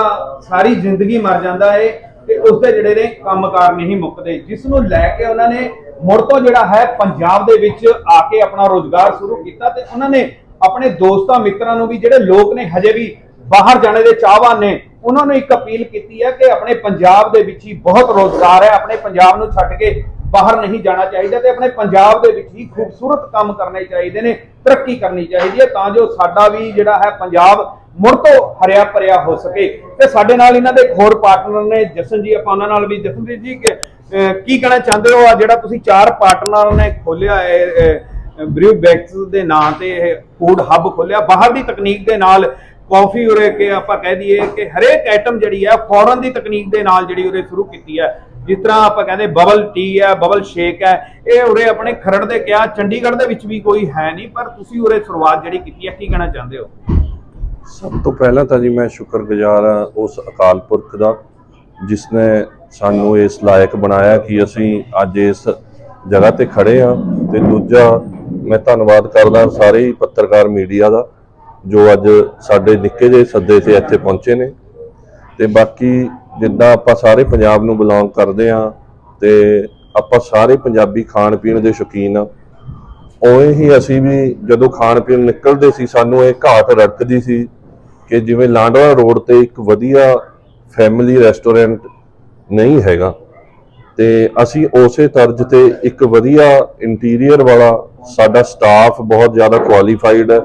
ਸਾਰੀ ਜ਼ਿੰਦਗੀ ਮਰ ਜਾਂਦਾ ਹੈ ਤੇ ਉਸ ਦੇ ਜਿਹੜੇ ਨੇ ਕੰਮਕਾਰ ਨਹੀਂ ਮੁੱਕਦੇ। ਜਿਸ ਨੂੰ ਲੈ ਕੇ ਉਹਨਾਂ ਨੇ ਮੁੜ ਤੋਂ ਜਿਹੜਾ ਹੈ ਪੰਜਾਬ ਦੇ ਵਿੱਚ ਆ ਕੇ ਆਪਣਾ ਰੋਜ਼ਗਾਰ ਸ਼ੁਰੂ ਕੀਤਾ ਤੇ ਉਹਨਾਂ ਨੇ ਆਪਣੇ ਦੋਸਤਾਂ, ਮਿੱਤਰਾਂ ਨੂੰ ਵੀ ਜਿਹੜੇ ਲੋਕ ਨੇ ਹਜੇ ਵੀ ਬਾਹਰ ਜਾਣੇ ਦੇ ਚਾਹਵਾਨ ਨੇ, ਉਹਨਾਂ ਨੂੰ ਇੱਕ ਅਪੀਲ ਕੀਤੀ ਹੈ ਕਿ ਆਪਣੇ ਪੰਜਾਬ ਦੇ ਵਿੱਚ ਹੀ ਬਹੁਤ ਰੋਜ਼ਗਾਰ ਹੈ, ਆਪਣੇ ਪੰਜਾਬ ਨੂੰ ਛੱਡ ਕੇ ਬਾਹਰ ਨਹੀਂ ਜਾਣਾ ਚਾਹੀਦਾ ਤੇ ਆਪਣੇ ਪੰਜਾਬ ਦੇ ਵਿੱਚ ਹੀ ਖੂਬਸੂਰਤ ਕੰਮ ਕਰਨੇ ਚਾਹੀਦੇ ਨੇ, ਤਰੱਕੀ ਕਰਨੀ ਚਾਹੀਦੀ ਹੈ ਤਾਂ ਜੋ ਸਾਡਾ ਵੀ ਜਿਹੜਾ ਹੈ ਪੰਜਾਬ ਮੁੜ ਤੋਂ ਹਰਿਆ ਭਰਿਆ ਹੋ ਸਕੇ। ਤੇ ਸਾਡੇ ਨਾਲ ਇਹਨਾਂ ਦੇ ਹੋਰ ਪਾਰਟਨਰ ਨੇ, ਜਸਨ ਜੀ, ਆਪਾਂ ਉਹਨਾਂ ਨਾਲ ਵੀ ਜਸਨਜੀਤ ਜੀ, ਕੀ ਕਹਿਣਾ ਚਾਹੁੰਦੇ ਹੋ? ਆ ਜਿਹੜਾ ਤੁਸੀਂ ਚਾਰ ਪਾਰਟਨਰ ਨੇ ਖੋਲਿਆ ਹੈ ਬ੍ਰਿਊ ਬੈਕਸ ਦੇ ਨਾਂ ਤੇ ਇਹ ਫੂਡ ਹੱਬ ਖੋਲਿਆ ਬਾਹਰ ਦੀ ਤਕਨੀਕ ਦੇ ਨਾਲ ਕਾਫੀ ਉਰੇ ਕੇ ਆਪਾਂ ਕਹਿ ਦਈਏ ਕਿ ਹਰੇਕ ਆਈਟਮ ਜਿਹੜੀ ਹੈ ਫੋਰਨ ਦੀ ਤਕਨੀਕ ਦੇ ਨਾਲ ਜਿਹੜੀ ਉਰੇ ਸ਼ੁਰੂ ਕੀਤੀ ਹੈ। ਜਿਸ ਤਰ੍ਹਾਂ ਆਪਾਂ ਕਹਿੰਦੇ ਬਬਲ ਟੀ ਹੈ ਬਬਲ ਸ਼ੇਕ ਹੈ, ਇਹ ਉਰੇ ਆਪਣੇ ਖਰੜ ਦੇ ਕਿਹਾ, ਚੰਡੀਗੜ੍ਹ ਦੇ ਵਿੱਚ ਵੀ ਕੋਈ ਹੈ ਨਹੀਂ, ਪਰ ਤੁਸੀਂ ਉਰੇ ਸ਼ੁਰੂਆਤ ਜਿਹੜੀ ਕੀਤੀ ਹੈ, ਕੀ ਕਹਿਣਾ ਚਾਹੁੰਦੇ ਹੋ? ਸਭ ਤੋਂ ਪਹਿਲਾਂ ਤਾਂ ਜੀ ਮੈਂ ਸ਼ੁਕਰਗੁਜ਼ਾਰ ਹਾਂ ਉਸ ਅਕਾਲ ਪੁਰਖ ਦਾ, ਜਿਸ ਨੇ ਸਾਨੂੰ ਇਸ ਲਾਇਕ ਬਣਾਇਆ ਕਿ ਅਸੀਂ ਅੱਜ ਇਸ ਜਗ੍ਹਾ ਤੇ ਖੜੇ ਹਾਂ। ਤੇ ਦੂਜਾ, ਮੈਂ ਧੰਨਵਾਦ ਕਰਦਾ ਸਾਰੇ ਹੀ ਪੱਤਰਕਾਰ ਮੀਡੀਆ ਦਾ, ਜੋ ਅੱਜ ਸਾਡੇ ਨਿੱਕੇ ਜਿਹੇ ਸੱਦੇ ਤੇ ਇੱਥੇ ਪਹੁੰਚੇ ਨੇ। ਤੇ ਬਾਕੀ ਜਿੱਦਾਂ ਆਪਾਂ ਸਾਰੇ ਪੰਜਾਬ ਨੂੰ ਬਿਲੋਂਗ ਕਰਦੇ ਹਾਂ ਤੇ ਆਪਾਂ ਸਾਰੇ ਪੰਜਾਬੀ ਖਾਣ ਪੀਣ ਦੇ ਸ਼ੌਕੀਨ ਆ ਉਵੇਂ ਹੀ ਅਸੀਂ ਵੀ ਜਦੋਂ ਖਾਣ ਪੀਣ ਨਿਕਲਦੇ ਸੀ, ਸਾਨੂੰ ਇਹ ਘਾਟ ਰੜਕਦੀ ਸੀ ਕਿ ਜਿਵੇਂ ਲਾਂਡਵਾ ਰੋਡ ਤੇ ਇੱਕ ਵਧੀਆ ਫੈਮਿਲੀ ਰੈਸਟੋਰੈਂਟ ਨਹੀਂ ਹੈਗਾ ਤੇ ਅਸੀਂ ਉਸੇ ਤਰਜ਼ ਤੇ ਇੱਕ ਵਧੀਆ ਇੰਟੀਰੀਅਰ ਵਾਲਾ ਸਾਡਾ ਸਟਾਫ ਬਹੁਤ ਜ਼ਿਆਦਾ ਕੁਆਲੀਫਾਈਡ ਹੈ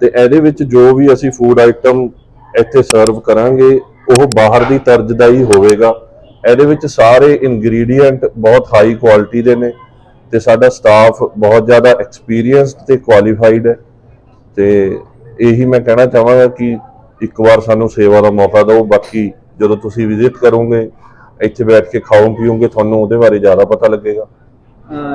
ਤੇ ਇਹਦੇ ਵਿੱਚ ਜੋ ਵੀ ਅਸੀਂ ਫੂਡ ਆਈਟਮ ਇੱਥੇ ਸਰਵ ਕਰਾਂਗੇ ਉਹ ਬਾਹਰ ਦੀ ਤਰਜ਼ ਦਾ ਹੀ ਹੋਵੇਗਾ। ਇਹਦੇ ਵਿੱਚ ਸਾਰੇ ਇਨਗਰੀਡੀਅੰਟ ਬਹੁਤ ਹਾਈ ਕੁਆਲਿਟੀ ਦੇ ਨੇ ਤੇ ਸਾਡਾ ਸਟਾਫ ਬਹੁਤ ਜ਼ਿਆਦਾ ਐਕਸਪੀਰੀਅੰਸਡ ਤੇ ਕੁਆਲੀਫਾਈਡ ਹੈ। ਤੇ ਇਹੀ ਮੈਂ ਕਹਿਣਾ ਚਾਹਾਂਗਾ ਕਿ ਇੱਕ ਵਾਰ ਸਾਨੂੰ ਸੇਵਾ ਦਾ ਮੌਕਾ ਦਿਓ। ਬਾਕੀ ਜਦੋਂ ਤੁਸੀਂ ਵਿਜ਼ਿਟ ਕਰੋਗੇ, ਇੱਥੇ ਬੈਠ ਕੇ ਖਾਓ ਪੀਓਗੇ ਤੁਹਾਨੂੰ ਉਹਦੇ ਬਾਰੇ ਜ਼ਿਆਦਾ ਪਤਾ ਲੱਗੇਗਾ।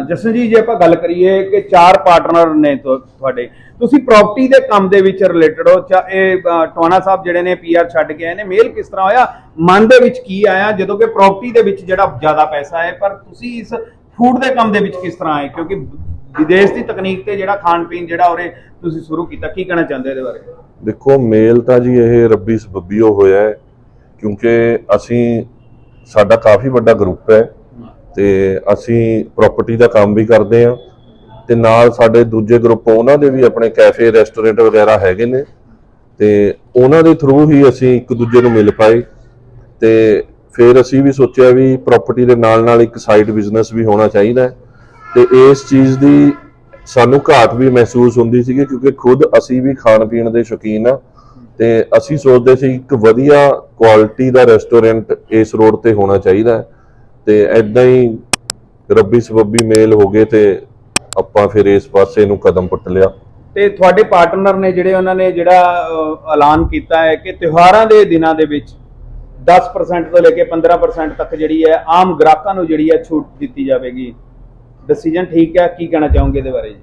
ਜਸਨ ਜੀ, ਜੇ ਆਪਾਂ ਗੱਲ ਕਰੀਏ ਕਿ ਚਾਰ ਪਾਰਟਨਰ ਨੇ ਤੁਹਾਡੇ, ਤੁਸੀਂ ਪ੍ਰਾਪਰਟੀ ਦੇ ਕੰਮ ਦੇ ਵਿੱਚ ਰਿਲੇਟਡ ਹੋ ਚਾ ਇਹ ਟਵਾਣਾ ਸਾਹਿਬ ਜਿਹੜੇ ਨੇ ਪੀਆਰ ਛੱਡ ਕੇ ਆਏ ਨੇ ਮੇਲ ਕਿਸ ਤਰ੍ਹਾਂ ਹੋਇਆ? ਮਨ ਦੇ ਵਿੱਚ ਕੀ ਆਇਆ? ਜਦੋਂ ਕਿ ਪ੍ਰਾਪਰਟੀ ਦੇ ਵਿੱਚ ਜਿਹੜਾ ਜ਼ਿਆਦਾ ਪੈਸਾ ਹੈ, ਪਰ ਤੁਸੀਂ ਇਸ ਫੂਡ ਦੇ ਕੰਮ ਦੇ ਵਿੱਚ ਕਿਸ ਤਰ੍ਹਾਂ ਆਏ? ਕਿਉਂਕਿ ਵਿਦੇਸ਼ ਦੀ ਤਕਨੀਕ ਤੇ ਜਿਹੜਾ ਖਾਣ ਪੀਣ ਜਿਹੜਾ ਉਰੇ ਤੁਸੀਂ ਸ਼ੁਰੂ ਕੀਤਾ, ਕੀ ਕਹਿਣਾ ਚਾਹੁੰਦੇ ਇਹਦੇ ਬਾਰੇ? ਦੇਖੋ ਮੇਲ ਤਾਂ ਜੀ ਇਹ ਰੱਬੀ ਸਬੱਬੀਓ ਹੋਇਆ ਹੈ, ਕਿਉਂਕਿ ਅਸੀਂ, ਸਾਡਾ ਕਾਫੀ ਵੱਡਾ ਗਰੁੱਪ ਹੈ। ਤੇ ਅਸੀਂ ਪ੍ਰਾਪਰਟੀ ਦਾ ਕੰਮ ਵੀ ਕਰਦੇ ਹਾਂ ਤੇ ਨਾਲ ਸਾਡੇ ਦੂਜੇ ਗਰੁੱਪ ਉਹਨਾਂ ਦੇ ਵੀ ਆਪਣੇ ਕੈਫੇ ਰੈਸਟੋਰੈਂਟ ਵਗੈਰਾ ਹੈਗੇ ਨੇ ਤੇ ਉਹਨਾਂ ਦੇ ਥਰੂ ਹੀ ਅਸੀਂ ਇੱਕ ਦੂਜੇ ਨੂੰ ਮਿਲ ਪਾਏ ਤੇ ਫਿਰ ਅਸੀਂ ਵੀ ਸੋਚਿਆ ਵੀ ਪ੍ਰਾਪਰਟੀ ਦੇ ਨਾਲ ਨਾਲ ਇੱਕ ਸਾਈਡ ਬਿਜ਼ਨਸ ਵੀ ਹੋਣਾ ਚਾਹੀਦਾ ਹੈ ਤੇ ਇਸ ਚੀਜ਼ ਦੀ ਸਾਨੂੰ ਘਾਟ ਵੀ ਮਹਿਸੂਸ ਹੁੰਦੀ ਸੀਗੀ ਕਿਉਂਕਿ ਖੁਦ ਅਸੀਂ ਵੀ ਖਾਣ ਪੀਣ ਦੇ ਸ਼ੌਕੀਨ ਆ ਤੇ ਅਸੀਂ ਸੋਚਦੇ ਸੀ ਇੱਕ ਵਧੀਆ ਕੁਆਲਿਟੀ ਦਾ ਰੈਸਟੋਰੈਂਟ ਇਸ ਰੋਡ ਤੇ ਹੋਣਾ ਚਾਹੀਦਾ ਹੈ। ਤੇ ਐਦਾਂ ਹੀ ਰੱਬੀ ਸਬੱਬੀ ਮੇਲ ਹੋ ਗਏ ਤੇ ਆਪਾਂ ਫਿਰ ਇਸ ਪਾਸੇ ਨੂੰ ਕਦਮ ਪੁੱਟ ਲਿਆ। ਤੇ ਤੁਹਾਡੇ ਪਾਰਟਨਰ ਨੇ ਜਿਹੜੇ ਉਹਨਾਂ ਨੇ ਜਿਹੜਾ ਅਹ, ਐਲਾਨ ਕੀਤਾ ਹੈ ਕਿ ਤਿਉਹਾਰਾਂ ਦੇ ਦਿਨਾਂ ਦੇ ਵਿੱਚ 10% ਤੋਂ ਲੈ ਕੇ 15% ਤੱਕ ਜਿਹੜੀ ਹੈ ਆਮ ਗ੍ਰਾਹਕਾਂ ਨੂੰ ਜਿਹੜੀ ਹੈ ਛੂਟ ਦਿੱਤੀ ਜਾਵੇਗੀ। ਡਿਸੀਜਨ ਠੀਕ ਹੈ ਕੀ ਕਹਿਣਾ ਚਾਹੋਗੇ ਇਹਦੇ ਬਾਰੇ ਜੀ?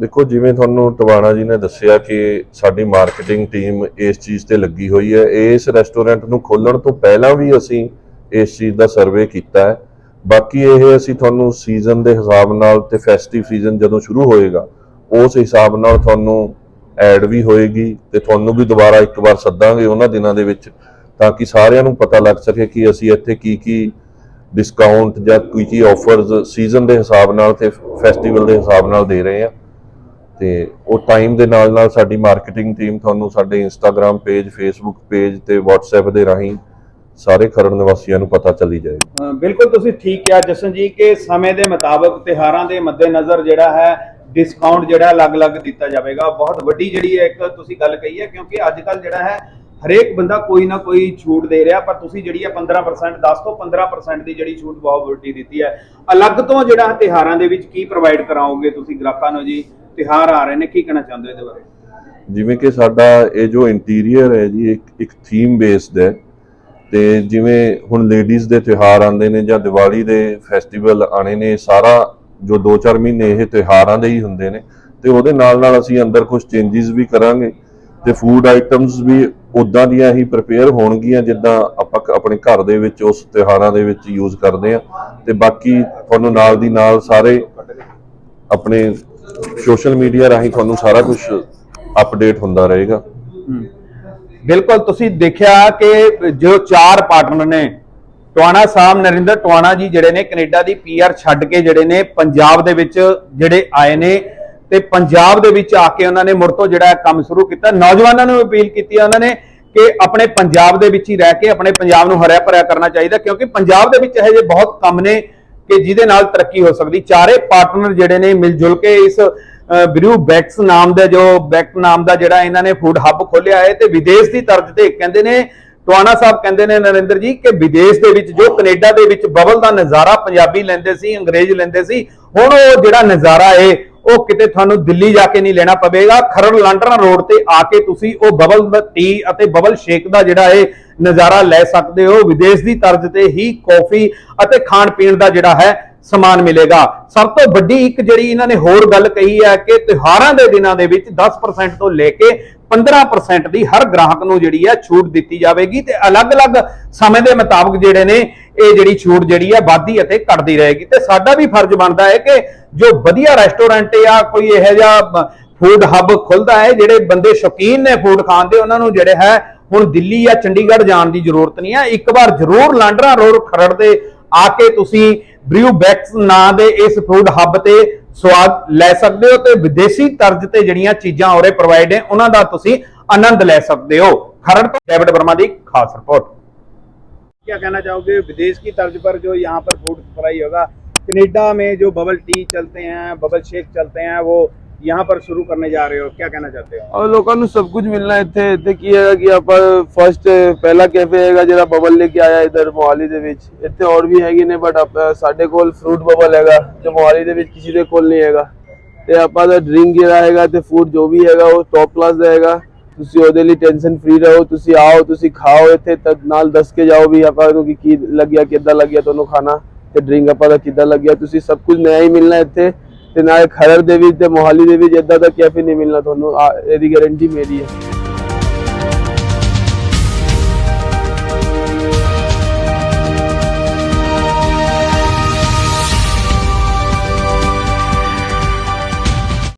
ਦੇਖੋ ਜਿਵੇਂ ਤੁਹਾਨੂੰ ਟਵਾਣਾ ਜੀ ਨੇ ਦੱਸਿਆ ਕਿ ਸਾਡੀ ਮਾਰਕੀਟਿੰਗ ਟੀਮ ਇਸ ਚੀਜ਼ ਤੇ ਲੱਗੀ ਹੋਈ ਹੈ। ਇਸ ਰੈਸਟੋਰੈਂਟ ਨੂੰ ਖੋਲਣ ਤੋਂ ਪਹਿਲਾਂ ਵੀ ਅਸੀਂ ਇਸ ਚੀਜ਼ ਦਾ ਸਰਵੇ ਕੀਤਾ ਹੈ। ਬਾਕੀ ਇਹ ਅਸੀਂ ਤੁਹਾਨੂੰ ਸੀਜ਼ਨ ਦੇ ਹਿਸਾਬ ਨਾਲ ਤੇ ਫੈਸਟਿਵ ਸੀਜ਼ਨ ਜਦੋਂ ਸ਼ੁਰੂ ਹੋਏਗਾ, ਉਸ ਹਿਸਾਬ ਨਾਲ ਤੁਹਾਨੂੰ ਐਡ ਵੀ ਹੋਏਗੀ ਤੇ ਤੁਹਾਨੂੰ ਵੀ ਦੁਬਾਰਾ ਇੱਕ ਵਾਰ ਸੱਦਾਂਗੇ ਉਹਨਾਂ ਦਿਨਾਂ ਦੇ ਵਿੱਚ ਤਾਂ ਕਿ ਸਾਰਿਆਂ ਨੂੰ ਪਤਾ ਲੱਗ ਸਕੇ ਕਿ ਅਸੀਂ ਇੱਥੇ ਕੀ ਕੀ ਡਿਸਕਾਊਂਟ ਜਾਂ ਕੀ ਕੀ ਆਫਰਸ ਸੀਜ਼ਨ ਦੇ ਹਿਸਾਬ ਨਾਲ ਤੇ ਫੈਸਟੀਵਲ ਦੇ ਹਿਸਾਬ ਨਾਲ ਦੇ ਰਹੇ ਆ। ਤੇ ਉਹ ਟਾਈਮ ਦੇ ਨਾਲ ਨਾਲ ਸਾਡੀ ਮਾਰਕੀਟਿੰਗ ਟੀਮ ਤੁਹਾਨੂੰ ਸਾਡੇ ਇੰਸਟਾਗ੍ਰam ਪੇਜ ਫੇਸਬੁੱਕ ਪੇਜ ਤੇ WhatsApp ਦੇ ਰਾਹੀਂ ਸਾਰੇ ਖਰੜ ਨਿਵਾਸੀਆਂ ਨੂੰ ਪਤਾ ਚੱਲੀ ਜਾਏਗਾ। ਬਿਲਕੁਲ ਤੁਸੀਂ ਠੀਕ ਕਿਹਾ ਜਸ਼ਨ ਜੀ ਕਿ ਸਮੇਂ ਦੇ ਮੁਤਾਬਕ ਤਿਹਾਰਾਂ ਦੇ ਮੱਦੇਨਜ਼ਰ ਜਿਹੜਾ ਹੈ ਡਿਸਕਾਊਂਟ ਜਿਹੜਾ ਅਲੱਗ-ਅਲੱਗ ਦਿੱਤਾ ਜਾਵੇਗਾ। ਬਹੁਤ ਵੱਡੀ ਜਿਹੜੀ ਹੈ ਇੱਕ ਤੁਸੀਂ ਗੱਲ ਕਹੀ ਹੈ ਕਿਉਂਕਿ ਅੱਜ ਕੱਲ ਜਿਹੜਾ ਹੈ ਹਰੇਕ ਬੰਦਾ ਕੋਈ ਨਾ ਕੋਈ ਛੂਟ ਦੇ ਰਿਹਾ ਪਰ ਤੁਸੀਂ ਜਿਹੜੀ ਹੈ 15% 10 ਤੋਂ 15% ਦੀ ਜਿਹੜੀ ਛੂਟ ਬਹੁਤ ਵੱਡੀ ਦਿੱਤੀ ਹੈ। ਅਲੱਗ ਤੋਂ ਜਿਹੜਾ ਤਿਹਾਰਾਂ ਦੇ ਵਿੱਚ ਕੀ ਪ੍ਰੋਵਾਈਡ ਕਰਾਓਗੇ ਤੁਸੀਂ ਗ੍ਰਾਹਕਾਂ ਨੂੰ ਜੀ? ਤਿਹਾਰ ਆ ਰਹੇ ਨੇ ਕੀ ਕਹਿਣਾ ਚਾਹੁੰਦੇ ਹੋ ਇਹਦੇ ਬਾਰੇ? ਜਿਵੇਂ ਕਿ ਸਾਡਾ ਇਹ ਜੋ ਇੰਟੀਰੀਅਰ ਹੈ ਜੀ ਇੱਕ ਇੱਕ ਥੀਮ ਬੇਸਡ ਹੈ। ਤੇ ਜਿਵੇਂ ਹੁਣ ਲੇਡੀਜ਼ ਦੇ ਤਿਉਹਾਰ ਆਉਂਦੇ ਨੇ ਜਾਂ ਦੀਵਾਲੀ ਦੇ ਫੈਸਟੀਵਲ ਆਣੇ ਨੇ, ਸਾਰਾ ਜੋ 2-4 ਮਹੀਨੇ ਇਹ ਤਿਉਹਾਰਾਂ ਦੇ ਹੀ ਹੁੰਦੇ ਨੇ ਤੇ ਉਹਦੇ ਨਾਲ ਨਾਲ ਅਸੀਂ ਅੰਦਰ ਕੁਝ ਚੇਂਜਸ ਵੀ ਕਰਾਂਗੇ ਤੇ ਫੂਡ ਆਈਟਮਸ ਵੀ ਉਦਾਂ ਦੀਆਂ ਹੀ ਪ੍ਰਿਪੇਅਰ ਹੋਣਗੀਆਂ ਜਿੱਦਾਂ ਆਪਾਂ ਆਪਣੇ ਘਰ ਦੇ ਵਿੱਚ ਉਸ ਤਿਉਹਾਰਾਂ ਦੇ ਵਿੱਚ ਯੂਜ਼ ਕਰਦੇ ਆ ਤੇ ਬਾਕੀ ਤੁਹਾਨੂੰ ਨਾਲ ਦੀ ਨਾਲ ਸਾਰੇ ਆਪਣੇ ਸੋਸ਼ਲ ਮੀਡੀਆ ਰਾਹੀਂ ਤੁਹਾਨੂੰ ਸਾਰਾ ਕੁਝ ਅਪਡੇਟ ਹੁੰਦਾ ਰਹੇਗਾ। ਬਿਲਕੁਲ, ਤੁਸੀਂ ਦੇਖਿਆ ਕਿ ਜੋ ਚਾਰ ਪਾਰਟਨਰ ਨੇ, ਟਵਾਣਾ ਸਾਹਿਬ, ਨਰਿੰਦਰ ਟਵਾਣਾ ਜੀ ਜਿਹੜੇ ਨੇ ਕੈਨੇਡਾ ਦੀ ਪੀਆਰ ਛੱਡ ਕੇ ਜਿਹੜੇ ਨੇ ਪੰਜਾਬ ਦੇ ਵਿੱਚ ਜਿਹੜੇ ਆਏ ਨੇ ਤੇ ਪੰਜਾਬ ਦੇ ਵਿੱਚ ਆ ਕੇ ਉਹਨਾਂ ਨੇ ਮੁੜ ਤੋਂ ਜਿਹੜਾ ਕੰਮ ਸ਼ੁਰੂ ਕੀਤਾ। ਨੌਜਵਾਨਾਂ ਨੂੰ ਅਪੀਲ ਕੀਤੀ ਉਹਨਾਂ ਨੇ ਕਿ ਆਪਣੇ ਪੰਜਾਬ ਦੇ ਵਿੱਚ ਹੀ ਰਹਿ ਕੇ ਆਪਣੇ ਪੰਜਾਬ ਨੂੰ ਹਰਿਆ ਭਰਿਆ ਕਰਨਾ ਚਾਹੀਦਾ, ਕਿਉਂਕਿ ਪੰਜਾਬ ਦੇ ਵਿੱਚ ਇਹੋ ਜਿਹੇ ਬਹੁਤ ਕੰਮ ਨੇ ਕਿ ਜਿਹਦੇ ਨਾਲ ਤਰੱਕੀ ਹੋ ਸਕਦੀ। ਚਾਰੇ ਪਾਰਟਨਰ ਜਿਹੜੇ ਨੇ ਮਿਲ ਜੁਲ ਕੇ ਇਸ ਬ੍ਰਿਊ ਬੈਕਸ ਨਾਮ ਦਾ ਜੋ ਬੈਕ ਨਾਮ ਦਾ ਜਿਹੜਾ ਇਹਨਾਂ ਨੇ ਫੂਡ ਹੱਬ ਖੋਲਿਆ ਹੈ ਤੇ ਵਿਦੇਸ਼ ਦੀ ਤਰਜ਼ ਤੇ ਕਹਿੰਦੇ ਨੇ, ਟਵਾਣਾ ਸਾਹਿਬ ਕਹਿੰਦੇ ਨੇ ਨਰਿੰਦਰ ਜੀ ਕਿ ਵਿਦੇਸ਼ ਦੇ ਵਿੱਚ ਜੋ ਕੈਨੇਡਾ ਦੇ ਵਿੱਚ ਬਬਲ ਦਾ ਨਜ਼ਾਰਾ ਪੰਜਾਬੀ ਲੈਂਦੇ ਸੀ, ਅੰਗਰੇਜ਼ ਲੈਂਦੇ ਸੀ, ਹੁਣ ਉਹ ਜਿਹੜਾ ਨਜ਼ਾਰਾ ਏ ਉਹ ਕਿਤੇ ਤੁਹਾਨੂੰ ਦਿੱਲੀ ਜਾ ਕੇ ਨਹੀਂ ਲੈਣਾ ਪਵੇਗਾ। ਖਰੜ ਲਾਂਡਰਾ ਰੋਡ ਤੇ ਆ ਕੇ ਤੁਸੀਂ ਉਹ ਬਬਲ ਟੀ ਅਤੇ ਬਬਲ ਸ਼ੇਕ ਦਾ ਜਿਹੜਾ ਇਹ ਨਜ਼ਾਰਾ ਲੈ ਸਕਦੇ ਹੋ। ਵਿਦੇਸ਼ ਦੀ ਤਰਜ਼ ਤੇ ਹੀ ਕੌਫੀ ਅਤੇ ਖਾਣ ਪੀਣ ਦਾ ਜਿਹੜਾ ਹੈ ਸਮਾਨ ਮਿਲੇਗਾ। ਸਭ ਤੋਂ ਵੱਡੀ ਇੱਕ ਜਿਹੜੀ ਇਹਨਾਂ ਨੇ ਹੋਰ ਗੱਲ ਕਹੀ ਹੈ ਕਿ ਤਿਉਹਾਰਾਂ ਦੇ ਦਿਨਾਂ ਦੇ ਵਿੱਚ 10% ਤੋਂ ਲੈ ਕੇ 15% ਦੀ ਹਰ ਗ੍ਰਾਹਕ ਨੂੰ ਜਿਹੜੀ ਹੈ ਛੂਟ ਦਿੱਤੀ ਜਾਵੇਗੀ ਤੇ ਅਲੱਗ-ਅਲੱਗ ਸਮੇਂ ਦੇ ਮੁਤਾਬਕ ਜਿਹੜੇ ਨੇ ਇਹ ਜਿਹੜੀ ਛੂਟ ਜਿਹੜੀ ਹੈ ਵੱਧਦੀ ਅਤੇ ਘਟਦੀ ਰਹੇਗੀ। ਤੇ ਸਾਡਾ ਵੀ ਫਰਜ਼ ਬਣਦਾ ਹੈ ਕਿ ਜੋ ਵਧੀਆ ਰੈਸਟੋਰੈਂਟ ਜਾਂ ਕੋਈ ਇਹੋ ਜਿਹਾ ਫੂਡ ਹੱਬ ਖੁੱਲਦਾ ਹੈ, ਜਿਹੜੇ ਬੰਦੇ ਸ਼ੌਕੀਨ ਨੇ ਫੂਡ ਖਾਣ ਦੇ, ਉਹਨਾਂ ਨੂੰ ਜਿਹੜੇ ਹੈ ਹੁਣ ਦਿੱਲੀ ਜਾਂ ਚੰਡੀਗੜ੍ਹ ਜਾਣ ਦੀ ਜ਼ਰੂਰਤ ਨਹੀਂ ਹੈ। ਇੱਕ ਵਾਰ ਜ਼ਰੂਰ ਲਾਂਡਰਾ ਰੋਡ ਖਰੜ ਦੇ ਆ ਕੇ ਤੁਸੀਂ ਬ੍ਰਿਊਬੈਕਸ ਨਾਂ ਦੇ ਇਸ ਫੂਡ ਹੱਬ ਤੇ ਸਵਾਦ ਲੈ ਸਕਦੇ ਹੋ ਤੇ ਵਿਦੇਸ਼ੀ ਤਰਜ਼ ਤੇ ਜਿਹੜੀਆਂ ਚੀਜ਼ਾਂ ਔਰੇ ਪ੍ਰੋਵਾਈਡ ਨੇ, ਉਹਨਾਂ ਦਾ ਤੁਸੀਂ ਆਨੰਦ ਲੈ ਸਕਦੇ ਹੋ। ਖਰੜ ਤੋਂ ਡੇਵਿਡ ਵਰਮਾ ਦੀ ਖਾਸ ਰਿਪੋਰਟ। क्या कहना चाहोगे विदेश की तर्ज पर जो यहाँ पर फूड सप्लाई होगा कनेडा में जो बबल टी चलते हैं बबल शेक चलते हैं वो यहाँ पर शुरू करने जा रहे हो क्या कहना चाहते हो ਔਰ ਲੋਕਾਂ ਨੂੰ ਸਭ ਕੁਝ ਮਿਲਣਾ ਇੱਥੇ ਇੱਥੇ ਕੀ ਹੈਗਾ ਕਿ ਆਪਾਂ ਫਰਸਟ ਪਹਿਲਾ ਕੈਫੇ ਹੈਗਾ ਜਿਹੜਾ ਬਬਲ ਲੈ ਕੇ ਆਇਆ ਇਧਰ ਮੋਹਾਲੀ ਦੇ ਵਿੱਚ ਇੱਥੇ ਹੋਰ ਵੀ ਹੈਗੇ ਨੇ ਬਟ ਸਾਡੇ ਕੋਲ ਫਰੂਟ ਬਬਲ ਹੈਗਾ ਜੋ ਮੋਹਾਲੀ ਦੇ ਵਿੱਚ ਕਿਸੇ ਦੇ ਕੋਲ ਨਹੀਂ ਹੈਗਾ ਤੇ ਆਪਾਂ ਦਾ ਡਰਿੰਕ ਜਿਹੜਾ ਹੈਗਾ ਤੇ ਫੂਡ ਜੋ ਵੀ ਹੈਗਾ ਉਹ ਟੌਪ ਕਲਾਸ ਦਾ ਹੈਗਾ ਤੁਸੀਂ ਉਹਦੇ ਲਈ ਟੈਨਸ਼ਨ ਫ੍ਰੀ ਰਹੋ ਤੁਸੀਂ ਆਓ ਤੁਸੀਂ ਖਾਓ ਇੱਥੇ ਤਾਂ ਨਾਲ ਦੱਸ ਕੇ ਜਾਓ ਵੀ ਆਪਾਂ ਨੂੰ ਕਿ ਕੀ ਲੱਗਿਆ ਕਿੱਦਾਂ ਲੱਗਿਆ ਤੁਹਾਨੂੰ ਖਾਣਾ ਤੇ ਡਰਿੰਕ ਆਪਾਂ ਦਾ ਕਿੱਦਾਂ ਲੱਗਿਆ ਤੁਸੀਂ ਸਭ ਕੁਝ ਨਇਆ ਹੀ ਮਿਲਣਾ ਇੱਥੇ ਤੇ ਨਾਲ ਖਰੜ ਦੇ ਵਿੱਚ ਤੇ ਮੋਹਾਲੀ ਦੇ ਵਿੱਚ ਇਦਾਂ ਦਾ ਕੈਫੇ ਨਹੀਂ ਮਿਲਣਾ ਤੁਹਾਨੂੰ। ਆ- ਇਹਦੀ ਗਾਰੰਟੀ ਮੇਰੀ ਹੈ।